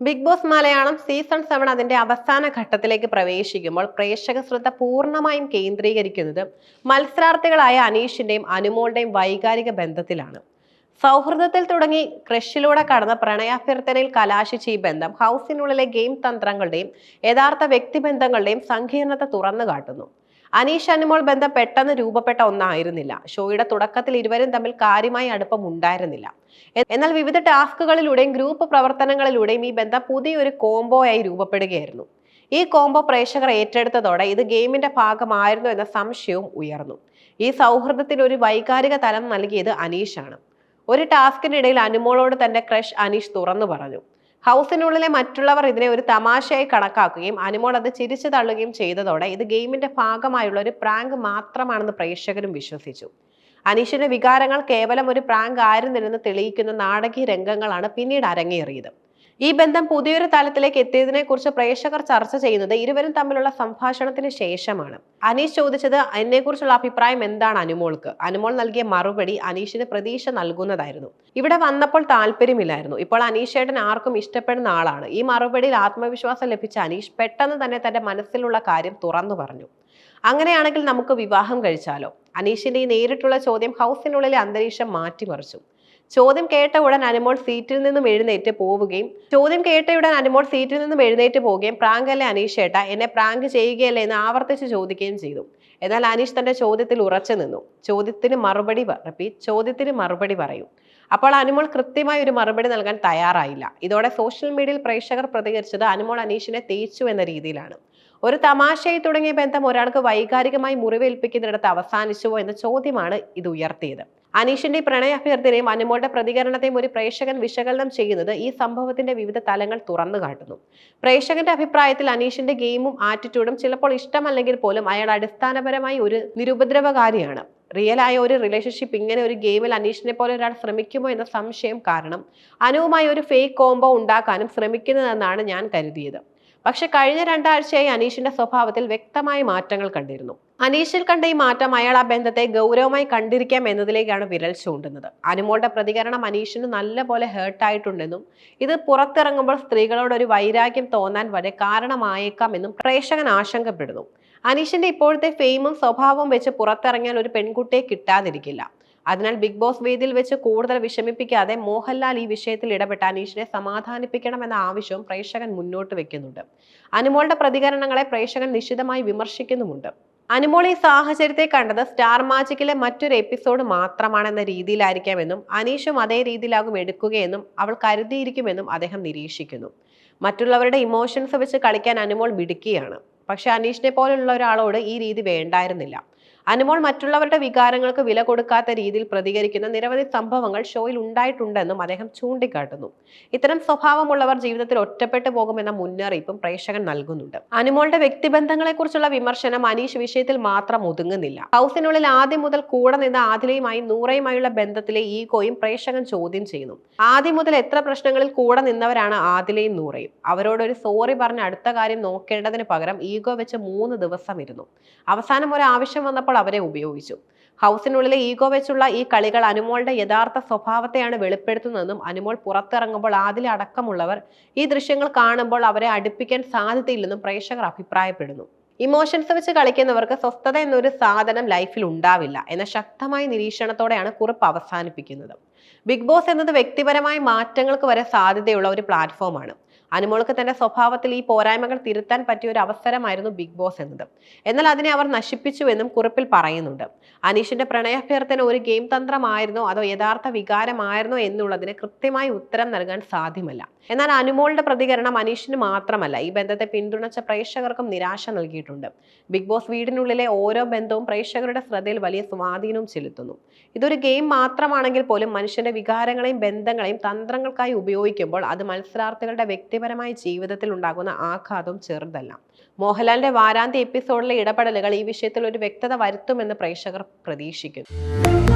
Big boss Malayalam season seven അതിന്റെ അവസാന ഘട്ടത്തിലേക്ക് പ്രവേശിക്കുമ്പോൾ പ്രേക്ഷക ശ്രദ്ധ പൂർണമായും കേന്ദ്രീകരിക്കുന്നത് മത്സരാർത്ഥികളായ അനീഷിന്റെയും അനുമോളുടെയും വൈകാരിക ബന്ധത്തിലാണ്. സൗഹൃദത്തിൽ തുടങ്ങി ക്രഷിലൂടെ കടന്ന പ്രണയാഭ്യർത്ഥനയിൽ കലാശിച്ച ഈ ബന്ധം ഹൗസിനുള്ളിലെ ഗെയിം തന്ത്രങ്ങളുടെയും യഥാർത്ഥ വ്യക്തിബന്ധങ്ങളുടെയും സങ്കീർണത തുറന്നു കാട്ടുന്നു. അനീഷ് അനുമോൾ ബന്ധം പെട്ടെന്ന് രൂപപ്പെട്ട ഒന്നായിരുന്നില്ല. ഷോയുടെ തുടക്കത്തിൽ ഇരുവരും തമ്മിൽ കാര്യമായി അടുപ്പം ഉണ്ടായിരുന്നില്ല. എന്നാൽ വിവിധ ടാസ്കുകളിലൂടെയും ഗ്രൂപ്പ് പ്രവർത്തനങ്ങളിലൂടെയും ഈ ബന്ധം പുതിയൊരു കോംബോ ആയി രൂപപ്പെടുകയായിരുന്നു. ഈ കോംബോ പ്രേക്ഷകർ ഏറ്റെടുത്തതോടെ ഇത് ഗെയിമിന്റെ ഭാഗമായിരുന്നു എന്ന സംശയവും ഉയർന്നു. ഈ സൗഹൃദത്തിന് ഒരു വൈകാരിക തലം നൽകിയത് അനീഷാണ്. ഒരു ടാസ്കിനിടയിൽ അനുമോളോട് തന്റെ ക്രഷ് അനീഷ് തുറന്നു പറഞ്ഞു. ഹൗസിനുള്ളിലെ മറ്റുള്ളവർ ഇതിനെ ഒരു തമാശയായി കണക്കാക്കുകയും അനുമോൾ അത് ചിരിച്ചു തള്ളുകയും ചെയ്തതോടെ ഇത് ഗെയിമിന്റെ ഭാഗമായുള്ള ഒരു പ്രാങ്ക് മാത്രമാണെന്ന് പ്രേക്ഷകരും വിശ്വസിച്ചു. അനീഷിന്റെ വികാരങ്ങൾ കേവലം ഒരു പ്രാങ്ക് ആയിരുന്നില്ലെന്ന് തെളിയിക്കുന്ന നാടകീയ രംഗങ്ങളാണ് പിന്നീട് അരങ്ങേറിയത്. ഈ ബന്ധം പുതിയൊരു തലത്തിലേക്ക് എത്തിയതിനെ കുറിച്ച് പ്രേക്ഷകർ ചർച്ച ചെയ്യുന്നത് ഇരുവരും തമ്മിലുള്ള സംഭാഷണത്തിന് ശേഷമാണ്. അനീഷ് ചോദിച്ചത് എന്നെക്കുറിച്ചുള്ള അഭിപ്രായം എന്താണ് അനുമോൾക്ക്? അനുമോൾ നൽകിയ മറുപടി അനീഷിന് പ്രതീക്ഷ നൽകുന്നതായിരുന്നു. ഇവിടെ വന്നപ്പോൾ താല്പര്യമില്ലായിരുന്നു. ഇപ്പോൾ അനീഷ് ഏട്ടൻ ആർക്കും ഇഷ്ടപ്പെടുന്ന ആളാണ്. ഈ മറുപടിയിൽ ആത്മവിശ്വാസം ലഭിച്ച അനീഷ് പെട്ടെന്ന് തന്നെ തന്റെ മനസ്സിലുള്ള കാര്യം തുറന്നു പറഞ്ഞു. അങ്ങനെയാണെങ്കിൽ നമുക്ക് വിവാഹം കഴിച്ചാലോ? അനീഷിന്റെ ഈ നേരിട്ടുള്ള ചോദ്യം ഹൗസിനുള്ളിലെ അന്തരീക്ഷം മാറ്റിമറിച്ചു. ചോദ്യം കേട്ട ഉടൻ അനുമോൾ സീറ്റിൽ നിന്നും എഴുന്നേറ്റ് പോവുകയും ചോദ്യം കേട്ട ഉടൻ അനുമോൾ സീറ്റിൽ നിന്നും എഴുന്നേറ്റ് പോവുകയും പ്രാങ്ക് അല്ലേ അനീഷ് ഏട്ട എന്നെ പ്രാങ്ക് ചെയ്യുകയല്ലേ എന്ന് ആവർത്തിച്ച് ചോദിക്കുകയും ചെയ്തു. എന്നാൽ അനീഷ് തന്റെ ചോദ്യത്തിൽ ഉറച്ചു നിന്നു. ചോദ്യത്തിന് മറുപടി റിപ്പീറ്റ് ചോദ്യത്തിന് മറുപടി പറയൂ. അപ്പോൾ അനുമോൾ കൃത്യമായി ഒരു മറുപടി നൽകാൻ തയ്യാറായില്ല. ഇതോടെ സോഷ്യൽ മീഡിയയിൽ പ്രേക്ഷകർ പ്രതികരിച്ചത് അനുമോൾ അനീഷിനെ തേച്ചു എന്ന രീതിയിലാണ്. ഒരു തമാശയായി തുടങ്ങിയ ബന്ധം ഒരാൾക്ക് വൈകാരികമായി മുറിവേൽപ്പിക്കുന്നിടത്ത് അവസാനിച്ചുവോ എന്ന ചോദ്യമാണ് ഇത് ഉയർത്തിയത്. അനീഷിന്റെ പ്രണയ പ്രണയാഭ്യർത്ഥനയും അനുമോളുടെ പ്രതികരണത്തെയും ഒരു പ്രേക്ഷകൻ വിശകലനം ചെയ്യുന്നത് ഈ സംഭവത്തിന്റെ വിവിധ തലങ്ങൾ തുറന്നു കാട്ടുന്നു. പ്രേക്ഷകന്റെ അഭിപ്രായത്തിൽ അനീഷിന്റെ ഗെയിമും ആറ്റിറ്റ്യൂഡും ചിലപ്പോൾ ഇഷ്ടമല്ലെങ്കിൽ പോലും അയാൾ അടിസ്ഥാനപരമായി ഒരു നിരുപദ്രവകാരിയാണ്. റിയൽ ആയ ഒരു റിലേഷൻഷിപ്പ് ഇങ്ങനെ ഒരു ഗെയിമിൽ അനീഷിനെ പോലെ ഒരാൾ ശ്രമിക്കുമോ എന്ന സംശയം കാരണം അനുവുമായി ഒരു ഫേക്ക് കോംബോ ഉണ്ടാക്കാനും ശ്രമിക്കുന്നതെന്നാണ് ഞാൻ കരുതിയത്. പക്ഷെ കഴിഞ്ഞ രണ്ടാഴ്ചയായി അനീഷിന്റെ സ്വഭാവത്തിൽ വ്യക്തമായ മാറ്റങ്ങൾ കണ്ടിരുന്നു. അനീഷിൽ കണ്ട ഈ മാറ്റം അയാൾ ആ ബന്ധത്തെ ഗൗരവമായി കണ്ടിരിക്കാം എന്നതിലേക്കാണ് വിരൽ ചൂണ്ടുന്നത്. അനുമോളുടെ പ്രതികരണം അനീഷിന് നല്ലപോലെ ഹേർട്ടായിട്ടുണ്ടെന്നും ഇത് പുറത്തിറങ്ങുമ്പോൾ സ്ത്രീകളോട് ഒരു വൈരാഗ്യം തോന്നാൻ വരെ കാരണമായേക്കാം എന്നും പ്രേക്ഷകൻ ആശങ്കപ്പെടുന്നു. അനീഷിന്റെ ഇപ്പോഴത്തെ ഫെയിമും സ്വഭാവവും വെച്ച് പുറത്തിറങ്ങിയാൽ ഒരു പെൺകുട്ടിയെ കിട്ടാതിരിക്കില്ല. അതിനാൽ ബിഗ് ബോസ് വേദിയിൽ വെച്ച് കൂടുതൽ വിഷമിപ്പിക്കാതെ മോഹൻലാൽ ഈ വിഷയത്തിൽ ഇടപെട്ട് അനീഷിനെ സമാധാനിപ്പിക്കണമെന്ന ആവശ്യവും പ്രേക്ഷകൻ മുന്നോട്ട് വെക്കുന്നുണ്ട്. അനുമോളുടെ പ്രതികരണങ്ങളെ പ്രേക്ഷകൻ നിശിതമായി വിമർശിക്കുന്നുമുണ്ട്. അനുമോൾ ഈ സാഹചര്യത്തെ കണ്ടത് സ്റ്റാർ മാജിക്കിലെ മറ്റൊരു എപ്പിസോഡ് മാത്രമാണെന്ന രീതിയിലായിരിക്കാമെന്നും അനീഷും അതേ രീതിയിലാകും എടുക്കുകയെന്നും അവൾ കരുതിയിരിക്കുമെന്നും അദ്ദേഹം നിരീക്ഷിക്കുന്നു. മറ്റുള്ളവരുടെ ഇമോഷൻസ് വെച്ച് കളിക്കാൻ അനുമോൾ മിടുക്കിയാണ്. പക്ഷെ അനീഷിനെ പോലുള്ള ഒരാളോട് ഈ രീതി വേണ്ടായിരുന്നില്ല. അനുമോൾ മറ്റുള്ളവരുടെ വികാരങ്ങൾക്ക് വില കൊടുക്കാത്ത രീതിയിൽ പ്രതികരിക്കുന്ന നിരവധി സംഭവങ്ങൾ ഷോയിൽ ഉണ്ടായിട്ടുണ്ടെന്നും അദ്ദേഹം ചൂണ്ടിക്കാട്ടുന്നു. ഇത്തരം സ്വഭാവമുള്ളവർ ജീവിതത്തിൽ ഒറ്റപ്പെട്ടു പോകുമെന്ന മുന്നറിയിപ്പും പ്രേക്ഷകൻ നൽകുന്നുണ്ട്. അനുമോളുടെ വ്യക്തിബന്ധങ്ങളെക്കുറിച്ചുള്ള വിമർശനം അനീഷ് വിഷയത്തിൽ മാത്രം ഒതുങ്ങുന്നില്ല. ഹൗസിനുള്ളിൽ ആദ്യം മുതൽ കൂടെ നിന്ന ആദിലയുമായും നൂറയുമായുള്ള ബന്ധത്തിലെ ഈഗോയും പ്രേക്ഷകൻ ചോദ്യം ചെയ്യുന്നു. ആദ്യം മുതൽ എത്ര പ്രശ്നങ്ങളിൽ കൂടെ നിന്നവരാണ് ആദിലയും നൂറയും? അവരോട് ഒരു സോറി പറഞ്ഞ് അടുത്ത കാര്യം നോക്കേണ്ടതിന് പകരം ഈഗോ വെച്ച് മൂന്ന് ദിവസം ഇരുന്നു. അവസാനം ഒരു ആവശ്യം വന്നപ്പോൾ അവരെ ഉപയോഗിച്ചു. ഹൗസിനുള്ളിലെ ഈഗോ വെച്ചുള്ള ഈ കളികൾ അനുമോളുടെ യഥാർത്ഥ സ്വഭാവത്തെയാണ് വെളിപ്പെടുത്തുന്നതെന്നും അനുമോൾ പുറത്തിറങ്ങുമ്പോൾ ആദ്യം അടക്കമുള്ളവർ ഈ ദൃശ്യങ്ങൾ കാണുമ്പോൾ അവരെ അടുപ്പിക്കാൻ സാധ്യതയില്ലെന്നും പ്രേക്ഷകർ അഭിപ്രായപ്പെടുന്നു. ഇമോഷൻസ് വെച്ച് കളിക്കുന്നവർക്ക് സ്വസ്ഥത എന്നൊരു സാധനം ലൈഫിൽ ഉണ്ടാവില്ല എന്ന ശക്തമായ നിരീക്ഷണത്തോടെയാണ് കുറിപ്പ് അവസാനിപ്പിക്കുന്നത്. ബിഗ് ബോസ് എന്നത് വ്യക്തിപരമായ മാറ്റങ്ങൾക്ക് വരെ സാധ്യതയുള്ള ഒരു പ്ലാറ്റ്ഫോമാണ്. അനുമോൾക്ക് തന്റെ സ്വഭാവത്തിൽ ഈ പോരായ്മകൾ തിരുത്താൻ പറ്റിയ ഒരു അവസരമായിരുന്നു ബിഗ് ബോസ് എന്നത്. എന്നാൽ അതിനെ അവർ നശിപ്പിച്ചുവെന്നും കുറിപ്പിൽ പറയുന്നുണ്ട്. അനീഷിന്റെ പ്രണയാഭ്യർത്ഥന ഒരു ഗെയിം തന്ത്രമായിരുന്നോ അതോ യഥാർത്ഥ വികാരമായിരുന്നോ എന്നുള്ളതിന് കൃത്യമായി ഉത്തരം നൽകാൻ സാധ്യമല്ല. എന്നാൽ അനുമോളുടെ പ്രതികരണം അനീഷിന് മാത്രമല്ല ഈ ബന്ധത്തെ പിന്തുണച്ച പ്രേക്ഷകർക്കും നിരാശ നൽകിയിട്ടുണ്ട്. ബിഗ് ബോസ് വീടിനുള്ളിലെ ഓരോ ബന്ധവും പ്രേക്ഷകരുടെ ശ്രദ്ധയിൽ വലിയ സ്വാധീനവും ചെലുത്തുന്നു. ഇതൊരു ഗെയിം മാത്രമാണെങ്കിൽ പോലും മനുഷ്യന്റെ വികാരങ്ങളെയും ബന്ധങ്ങളെയും തന്ത്രങ്ങൾക്കായി ഉപയോഗിക്കുമ്പോൾ അത് മത്സരാർത്ഥികളുടെ വ്യക്തിപരമായ ജീവിതത്തിൽ ഉണ്ടാകുന്ന ആഘാതം ചെറുതല്ല. മോഹൻലാലിന്റെ വാരാന്ത്യ എപ്പിസോഡിലെ ഇടപെടലുകൾ ഈ വിഷയത്തിൽ ഒരു വ്യക്തത വരുത്തുമെന്ന് പ്രേക്ഷകർ പ്രതീക്ഷിക്കുന്നു.